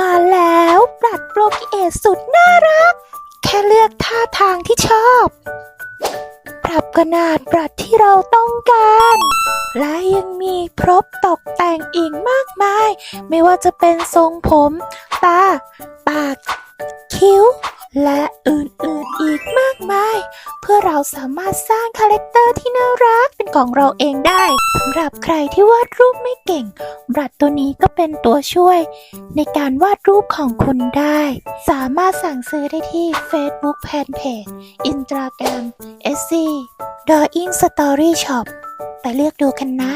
มาแล้วปรัดโปรกิเอตสุดน่ารัก แค่เลือกท่าทางที่ชอบ ปรับขนาดปรัดที่เราต้องการ และยังมีพรบตกแต่งอีกมากมาย ไม่ว่าจะเป็นทรงผม ตา ปาก คิ้ว และอื่นๆอีกมากมาย เพื่อเราสามารถสร้างคาแรคเตอร์ที่น่ารักเป็นของเราเองได้สำหรับใครที่วาดรูปไม่เก่งบรัดตัวนี้ก็เป็นตัวช่วย ในการวาดรูปของคุณได้ สามารถสั่งซื้อได้ที่ Facebook Fanpage Instagram SC Drawing Story Shop ไปเลือกดูกันนะ